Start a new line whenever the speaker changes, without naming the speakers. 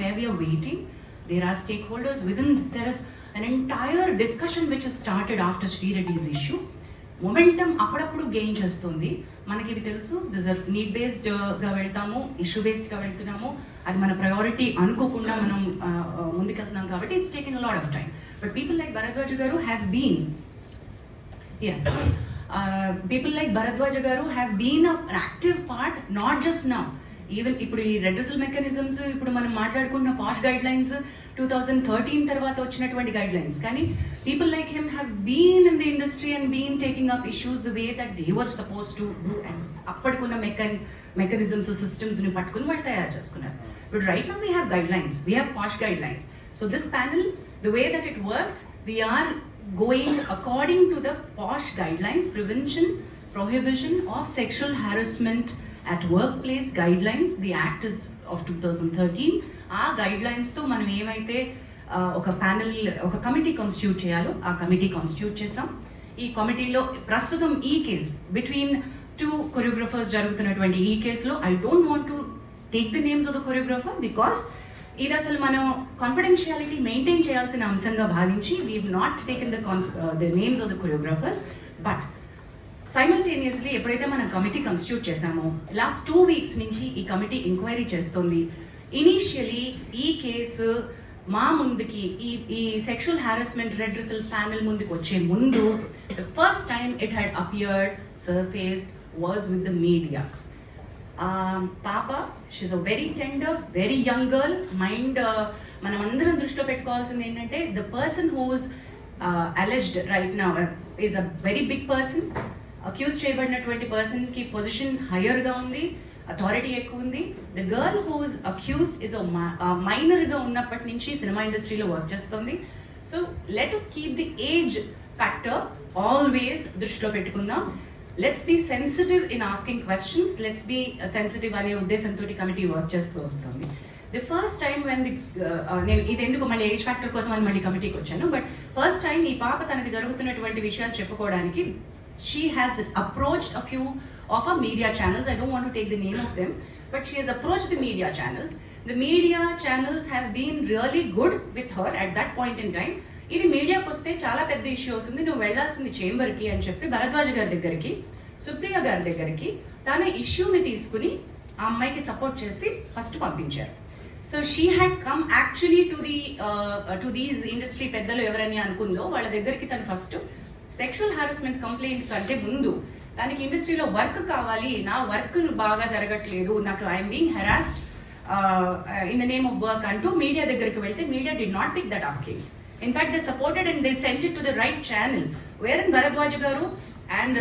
where we are waiting, there are stakeholders within, there is an entire discussion which is started after Sri Reddy's issue. Momentum అప్పుడప్పుడు gain చేస్తుంది మనకి ఇవి తెలుసు this are need బేస్డ్గా వెళ్తాము issue బేస్డ్గా వెళ్తున్నాము అది మన ప్రయారిటీ అనుకోకుండా మనం ముందుకెళ్తున్నాం కాబట్టి it's taking lot of time but people like Bharadwaj garu have been people like Bharadwaj garu have been an active part not just now even ఇప్పుడు ఈ రెడ్రసల్ మెకానిజమ్స్ ఇప్పుడు మనం మాట్లాడుకున్న POSH guidelines two thousand thirteen తర్వాత వచ్చినటువంటి guidelines కానీ people like him have been in the industry and been taking up issues the way that they were supposed to do and అప్పటికున్న MECON mechanisms సిస్టమ్స్ని పట్టుకుని వాళ్ళు తయారు చేసుకున్నారు. But right now we have guidelines we have POSH guidelines so this panel the way that it works we going according to the POSH guidelines prevention prohibition of sexual harassment at workplace guidelines the act is of two thousand thirteen ఆ గైడ్లైన్స్తో మనం ఏమైతే ఒక panel ఒక committee constitute చేయాలో ఆ committee constitute చేసాం ఈ కమిటీలో ప్రస్తుతం ఈ కేస్ బిట్వీన్ టూ కొరియోగ్రఫర్స్ జరుగుతున్నటువంటి ఈ కేసులో I don't want to take the names of the choreographer because ఇది అసలు మనం కాన్ఫిడెన్షియాలిటీ మెయింటైన్ చేయాల్సిన అంశంగా భావించి we not taken the the names of the choreographers but simultaneously ఎప్పుడైతే మనం కమిటీ కన్స్టిట్యూట్ చేశామో లాస్ట్ టూ వీక్స్ నుంచి ఈ కమిటీ ఎంక్వైరీ చేస్తుంది. ఇనీషియలీ ఈ కేసు మా ముందుకి ఈ ఈ sexual harassment redressal panel ముందుకు వచ్చే ముందు the first time it had appeared surfaced was with the media పాప she's a very tender very young girl mind మనం అందరం దృష్టిలో పెట్టుకోవాల్సింది ఏంటంటే the person whose alleged right నా is a very big person accused చేయబడినటువంటి పర్సన్కి పొజిషన్ హయ్యర్గా ఉంది అథారిటీ ఎక్కువ ఉంది. The girl whose accused is మైనర్గా ఉన్నప్పటి నుంచి సినిమా ఇండస్ట్రీలో వర్క్ చేస్తుంది. So let us keep the age factor always దృష్టిలో పెట్టుకుందాం. Let's be sensitive in asking questions let's be sensitive అనే ఉద్దేశంతో కమిటీ వర్క్ చేస్తూ వస్తుంది. The first time when the నేను ఇది ఎందుకు మళ్ళీ ఏజ్ ఫ్యాక్టర్ కోసం అని మళ్ళీ కమిటీకి వచ్చాను బట్ ఫస్ట్ టైం ఈ పాప తనకి జరుగుతున్నటువంటి విషయాలు చెప్పుకోవడానికి she has approached a few of a media channels I don't want to take the name of them but she has approach the media channels the media channels have been really good with her at that point in time ఇది మీడియాకి వస్తే చాలా పెద్ద issue అవుతుంది. నువ్వు వెళ్ళాల్సింది చేంబర్కి కి అని చెప్పి భరద్వాజ్ గారి దగ్గరికి సుప్రియ గారి దగ్గరికి తన ఇష్యూని తీసుకుని ఆ అమ్మాయికి సపోర్ట్ చేసి ఫస్ట్ పంపించారు. So she had come actually to the to these industry పెద్దలు ఎవరని అనుకుందో వాళ్ళ దగ్గరికి తను ఫస్ట్ సెక్షువల్ హారాస్మెంట్ కంప్లైంట్ కంటే ముందు తనకి ఇండస్ట్రీలో వర్క్ కావాలి నా వర్క్ బాగా జరగట్లేదు నాకు I'm being harassed in the name of work అంటూ మీడియా దగ్గరికి వెళ్తే media did not pick that up case in fact they supported and they sent to the right channel wherein Bharadwaj garu and